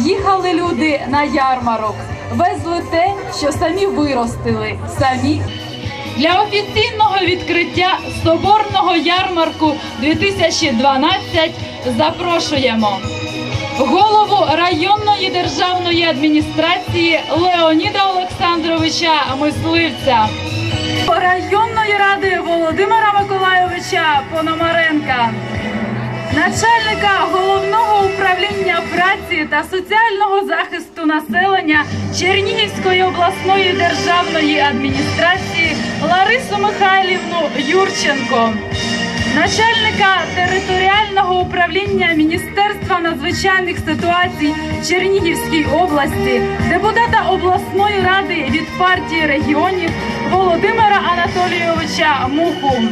Їхали люди на ярмарок, везли те, що самі виростили, самі. Для офіційного відкриття соборного ярмарку 2012 запрошуємо голову районної державної адміністрації Леоніда Олександровича Мисливця, районної ради Володимира Миколайовича Пономаренка начальника головного управління праці та соціального захисту населення Чернігівської обласної державної адміністрації Ларису Михайлівну Юрченко, начальника територіального управління Міністерства надзвичайних ситуацій Чернігівській області, депутата обласної ради від партії регіонів Володимира Анатолійовича Муху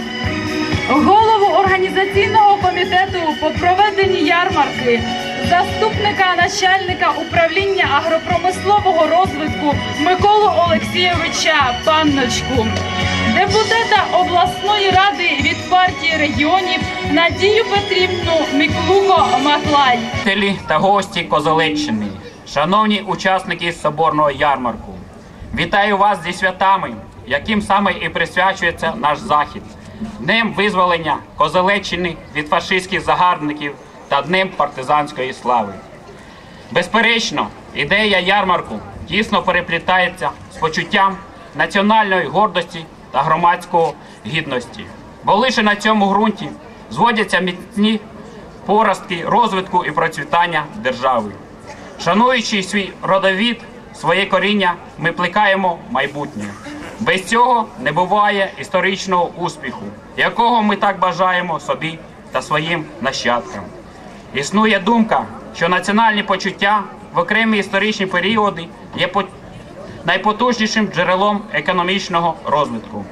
голову організаційного комітету по проведенні ярмарки, заступника начальника управління агропромислового розвитку Миколу Олексійовича Панночку, депутата обласної ради від партії регіонів Надію Петрівну Міклуко Маклай. Та гості Козелеччини, шановні учасники соборного ярмарку, вітаю вас зі святами, яким саме і присвячується наш захід, Днем визволення Козелеччини від фашистських загарбників та Днем партизанської слави. Безперечно, ідея ярмарку тісно переплітається з почуттям національної гордості та громадської гідності, бо лише на цьому ґрунті зводяться міцні поростки розвитку і процвітання держави. Шануючи свій родовід, своє коріння, ми плекаємо майбутнє. Без цього не буває історичного успіху, якого ми так бажаємо собі та своїм нащадкам. Існує думка, що національні почуття в окремі історичні періоди є найпотужнішим джерелом економічного розвитку.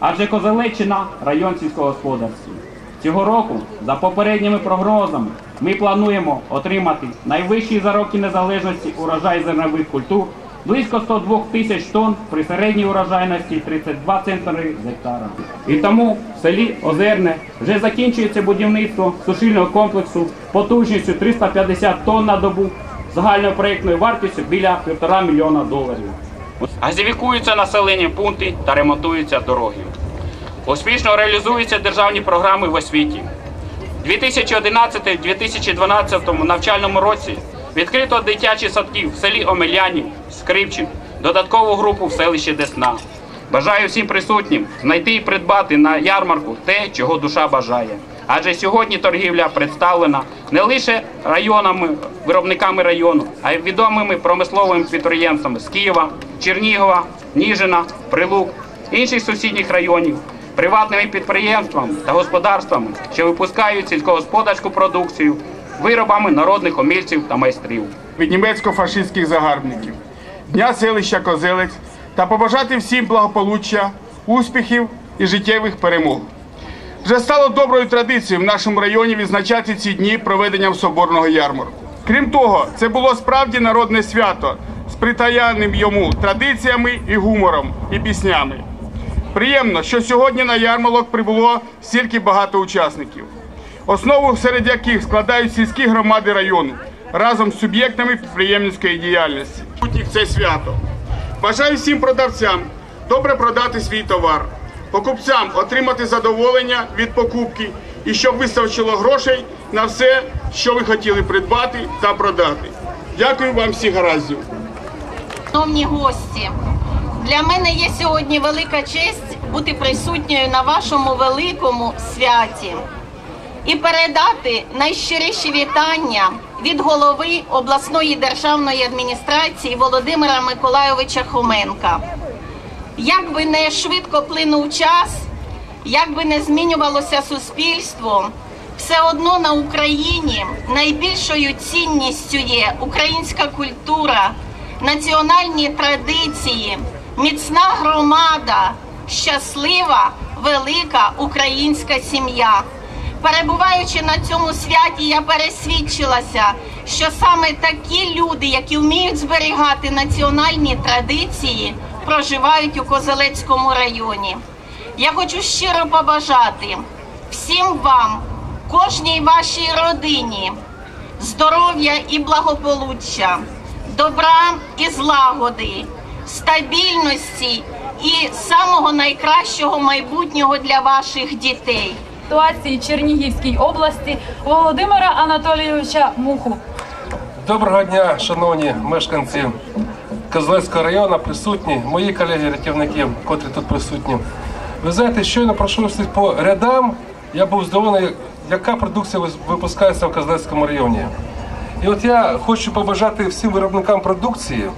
Адже Козелеччина район сільськогосподарський. В Цього року, за попередніми прогнозами, ми плануємо отримати найвищий за роки незалежності урожай зернових культур близько 102 тисяч тонн при середній урожайності 32 центнери гектара. І тому в селі Озерне вже закінчується будівництво сушильного комплексу потужністю 350 тонн на добу загальною проєктною вартістю біля 1,5 мільйона доларів. Газифікуються населені пункти та ремонтуються дороги. Успішно реалізуються державні програми в освіті. У 2011-2012 навчальному році відкрито дитячі садки в селі Омелянів, Скрипчин, додаткову групу в селищі Десна. Бажаю всім присутнім знайти і придбати на ярмарку те, чого душа бажає. Адже сьогодні торгівля представлена не лише районами, виробниками району, а й відомими промисловими підприємствами з Києва, Чернігова, Ніжина, Прилук, інших сусідніх районів, приватними підприємствами та господарствами, що випускають сільськогосподарську продукцію, виробами народних умільців та майстрів. від німецько-фашистських загарбників, дня селища Козелець та побажати всім благополуччя, успіхів і життєвих перемог. Вже стало доброю традицією в нашому районі відзначати ці дні проведенням соборного ярмарку. Крім того, це було справді народне свято з притаяним йому традиціями і гумором і піснями. Приємно, що сьогодні на ярмарок прибуло стільки багато учасників, основу серед яких складають сільські громади району разом з суб'єктами підприємницької діяльності. Путніх це свято. Бажаю всім продавцям добре продати свій товар, покупцям отримати задоволення від покупки і щоб вистачило грошей на все, що ви хотіли придбати та продати. Дякую вам всіх гараздів. Шановні гості, для мене є сьогодні велика честь бути присутньою на вашому великому святі і передати найщиріші вітання від голови обласної державної адміністрації Володимира Миколайовича Хоменка. Як би не швидко плинув час, як би не змінювалося суспільство, все одно на Україні найбільшою цінністю є українська культура, національні традиції, міцна громада, щаслива, велика українська сім'я. Перебуваючи на цьому святі, я пересвідчилася, що саме такі люди, які вміють зберігати національні традиції, проживають у Козелецькому районі. Я хочу щиро побажати всім вам, кожній вашій родині, здоров'я і благополуччя, добра і злагоди, стабільності і самого найкращого майбутнього для ваших дітей. Ситуації Чернігівській області Володимира Анатолійовича Муху. Доброго дня, шановні мешканці Козлецького району, присутні, мої колеги-рятівники, котрі тут присутні. Ви знаєте, щойно пройшовся по рядам, я був здивований, яка продукція випускається в Козлецькому районі. І от я хочу побажати всім виробникам продукції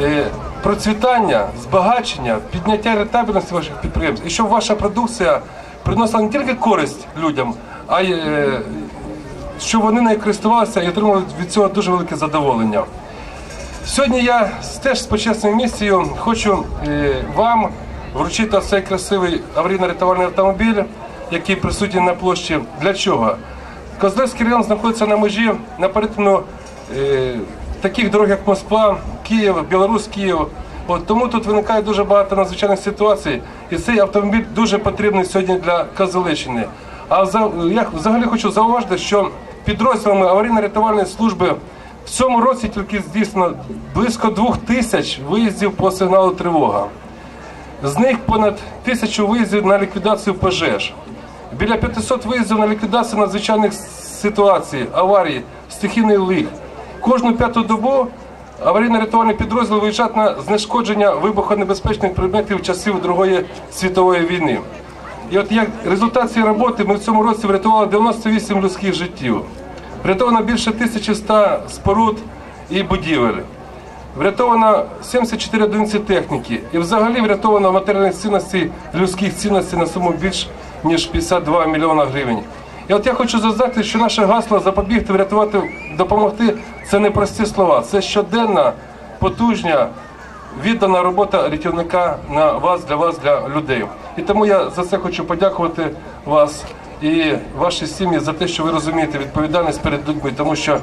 е, процвітання, збагачення, підняття рентабельності ваших підприємств, і щоб ваша продукція приносила не тільки користь людям, а й е, щоб вони нею користувалися і отримали від цього дуже велике задоволення. Сьогодні я теж з почесною місією хочу е, вам вручити цей красивий аварійно-рятувальний автомобіль, який присутній на площі. Для чого? Козлевський район знаходиться на межі на перетину е, таких дорог, як Москва, Київ, Білорусь, Київ. От, тому тут виникає дуже багато надзвичайних ситуацій, і цей автомобіль дуже потрібний сьогодні для Козелеччини. А за, я взагалі хочу зауважити, що підрозділами аварійно-рятувальної служби в цьому році тільки здійснено близько двох тисяч виїздів по сигналу тривога. З них понад тисячу виїздів на ліквідацію пожеж, біля 500 виїздів на ліквідацію надзвичайних ситуацій, аварій, стихійних лих. Кожну п'яту добу аварійно-рятувальний підрозділ виїжджають на знешкодження вибухонебезпечних предметів часів Другої світової війни. І от як результат цієї роботи ми в цьому році врятували 98 людських життів. Врятовано більше 1100 споруд і будівель. Врятовано 74 одиниці техніки. І взагалі врятовано матеріальних цінностей, людських цінностей на суму більш ніж 52 мільйона гривень. І от я хочу зазначити, що наше гасло запобігти, врятувати, допомогти це не прості слова, це щоденна, потужня, віддана робота рятівника на вас, для вас, для людей. І тому я за це хочу подякувати вас і ваші сім'ї за те, що ви розумієте відповідальність перед людьми, тому що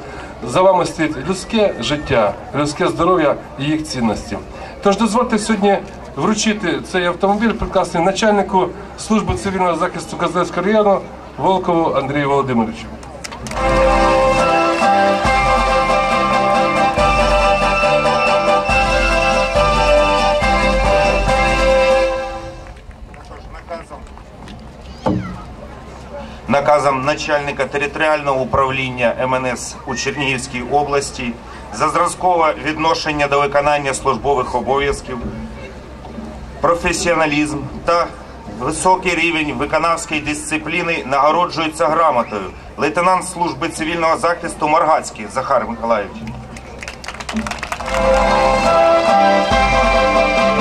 за вами стоїть людське життя, людське здоров'я і їх цінності. Тож дозвольте сьогодні вручити цей автомобіль прекрасний начальнику служби цивільного захисту Козлецького району Волкову Андрію Володимировичу. наказом начальника територіального управління МНС у Чернігівській області за зразкове відношення до виконання службових обов'язків, професіоналізм та високий рівень виконавської дисципліни нагороджується грамотою лейтенант служби цивільного захисту Маргацький Захар Миколаївич.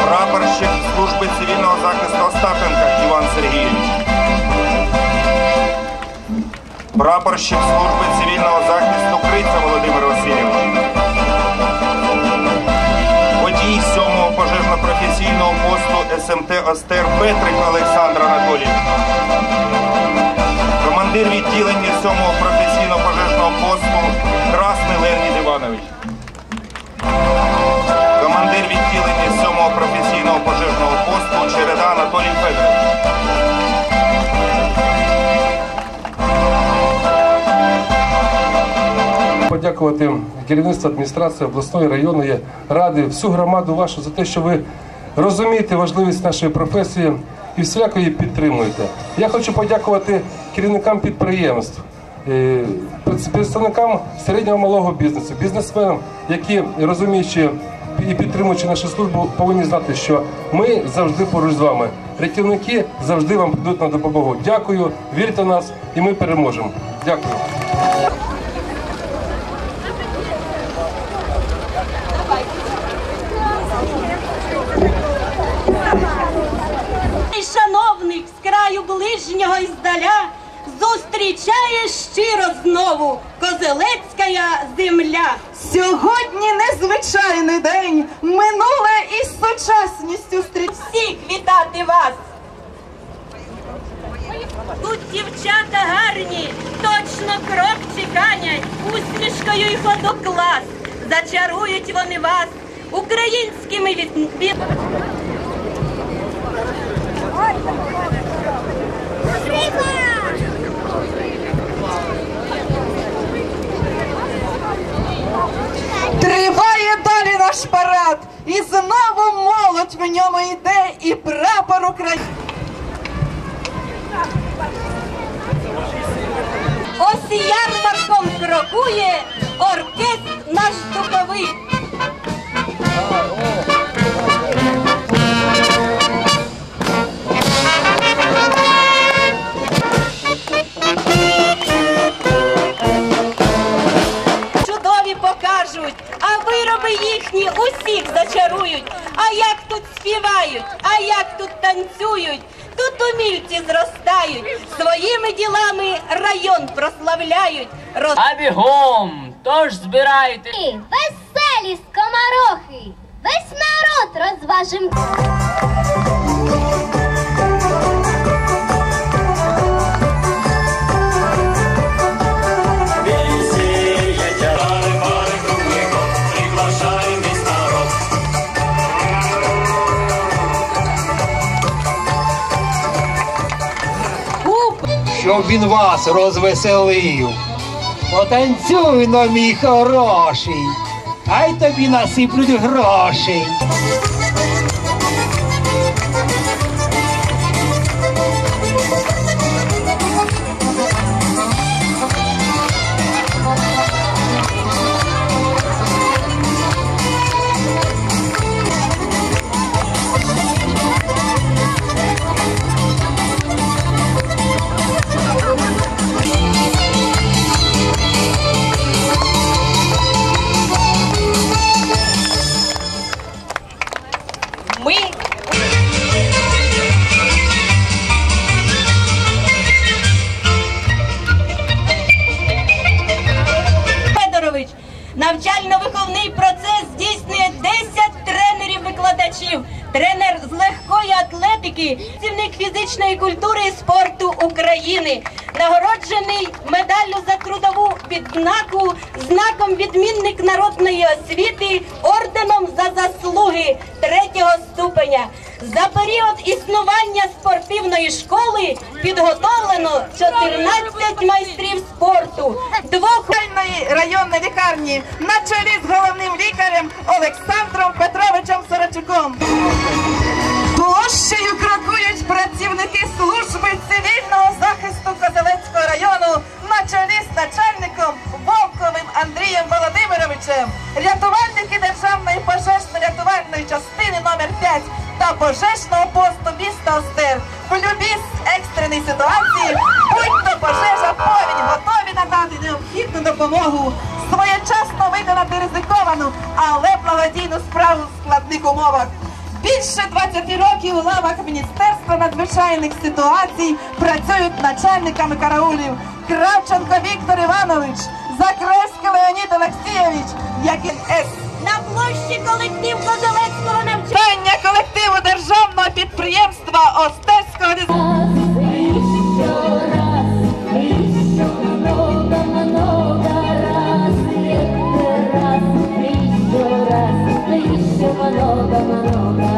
Прапорщик служби цивільного захисту Остапенка Іван Сергійович. Прапорщик служби цивільного захисту Криця Володимир Васильович. 7-го пожежно-професійного посту СМТ Остер Петрик Олександр Анатолійович. Командир відділення 7-го професійного пожежного посту Красний Леонід Іванович. Командир відділення 7-го професійного пожежного посту Череда Анатолій Федорович. Подякувати керівництву адміністрації обласної районної ради, всю громаду вашу за те, що ви розумієте важливість нашої професії і всіляко її підтримуєте. Я хочу подякувати керівникам підприємств, е, представникам середнього малого бізнесу, бізнесменам, які розуміючи і підтримуючи нашу службу, повинні знати, що ми завжди поруч з вами. Рятівники завжди вам прийдуть на допомогу. Дякую, вірте в нас, і ми переможемо. Дякую. І шановних з краю ближнього і здаля зустрічає щиро знову козелецька земля. Сьогодні незвичайний день, минуле із сучасністю зустріч. Всіх вітати вас! Тут дівчата гарні, точно крок чеканять, усмішкою й водоклас. Зачарують вони вас українськими від... від- Триває далі наш парад, і знову молодь в ньому йде, і прапор України. Ось ярмарком крокує оркестр наш духовий. Тож збирайте. Веселі скоморохи, весь народ розважим. щоб він вас розвеселив. Потанцюй но, мій хороший, хай тобі насиплють грошей. Відзнаку, знаком відмінник народної освіти, орденом за заслуги третього ступеня. За період існування спортивної школи підготовлено 14 майстрів спорту, двох районної лікарні на чолі з головним лікарем Олександром Петровичем Сорочуком. Площею крокують працівники служби цивільного захисту Козелецького району на чолі з начальником Андрієм Володимировичем, рятувальники Державної пожежно-рятувальної частини номер 5 та пожежного посту міста Остер. В любій екстреній ситуації, будь то пожежа, повінь, готові надати необхідну допомогу, своєчасно виконати ризиковану, але благодійну справу в складних умовах. Більше 20 років у лавах Міністерства надзвичайних ситуацій працюють начальниками караулів Кравченко Віктор Іванович, закрескали Леонід Олексійович, як і ес. На площі колектив Козелецького навчання колективу державного підприємства Остецького. Много-много